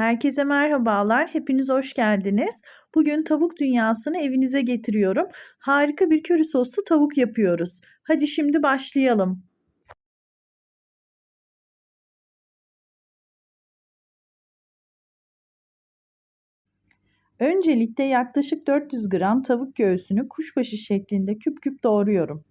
Herkese merhabalar, hepiniz hoş geldiniz. Bugün tavuk dünyasını evinize getiriyorum. Harika bir köri soslu tavuk yapıyoruz. Hadi şimdi başlayalım. Öncelikle yaklaşık 400 gram tavuk göğsünü kuşbaşı şeklinde küp küp doğruyorum.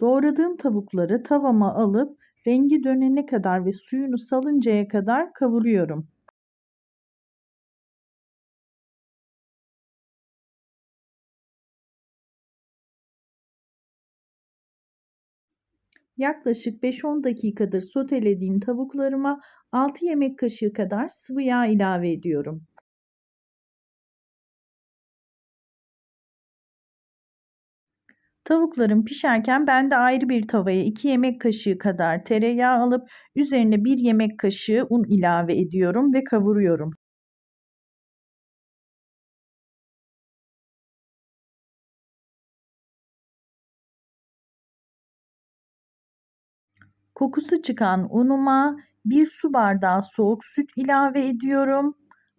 Doğradığım tavukları tavama alıp rengi dönene kadar ve suyunu salıncaya kadar kavuruyorum. Yaklaşık 5-10 dakikadır sotelediğim tavuklarıma 6 yemek kaşığı kadar sıvı yağ ilave ediyorum. Tavuklarım pişerken ben de ayrı bir tavaya 2 yemek kaşığı kadar tereyağı alıp üzerine 1 yemek kaşığı un ilave ediyorum ve kavuruyorum. Kokusu çıkan unuma 1 su bardağı soğuk süt ilave ediyorum.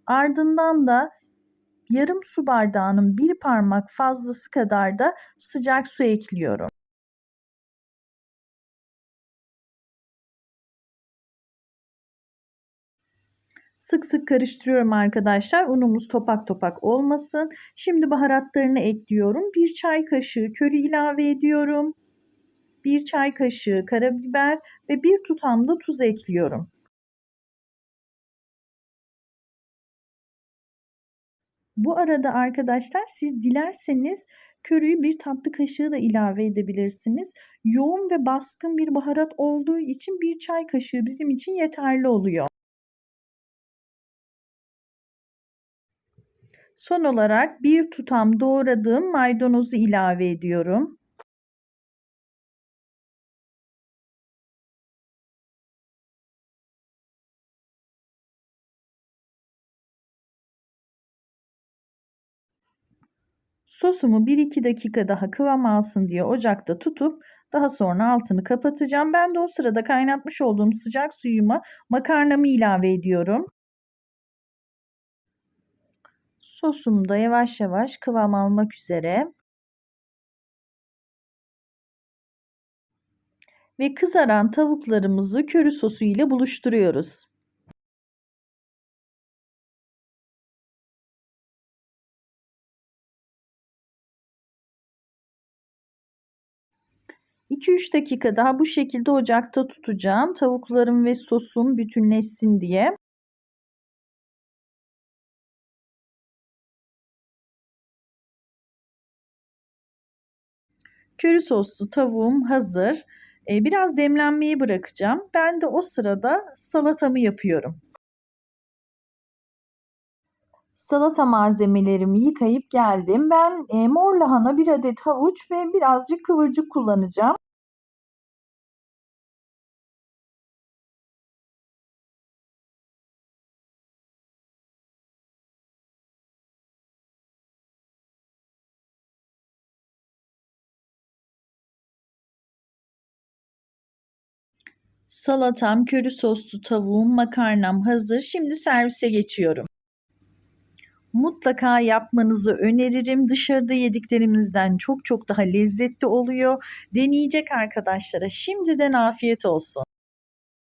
Ardından da yarım su bardağının bir parmak fazlası kadar da sıcak su ekliyorum. Sık sık karıştırıyorum arkadaşlar. Unumuz topak topak olmasın. Şimdi baharatlarını ekliyorum. Bir çay kaşığı köri ilave ediyorum. Bir çay kaşığı karabiber ve bir tutam da tuz ekliyorum. Bu arada arkadaşlar siz dilerseniz körüyü bir tatlı kaşığı da ilave edebilirsiniz. Yoğun ve baskın bir baharat olduğu için bir çay kaşığı bizim için yeterli oluyor. Son olarak bir tutam doğradığım maydanozu ilave ediyorum. Sosumu 1-2 dakika daha kıvam alsın diye ocakta tutup daha sonra altını kapatacağım. Ben de o sırada kaynatmış olduğum sıcak suyuma makarnamı ilave ediyorum. Sosum da yavaş yavaş kıvam almak üzere. Ve kızaran tavuklarımızı köri sosu ile buluşturuyoruz. 2-3 dakika daha bu şekilde ocakta tutacağım. Tavuklarım ve sosum bütünleşsin diye. Köri soslu tavuğum hazır. Biraz demlenmeyi bırakacağım. Ben de o sırada salatamı yapıyorum. Salata malzemelerimi yıkayıp geldim. Ben e, mor lahana, bir adet havuç ve birazcık kıvırcık kullanacağım. Salatam, köri soslu tavuğum, makarnam hazır. Şimdi servise geçiyorum. Mutlaka yapmanızı öneririm. Dışarıda yediklerimizden çok çok daha lezzetli oluyor. Deneyecek arkadaşlara şimdiden afiyet olsun.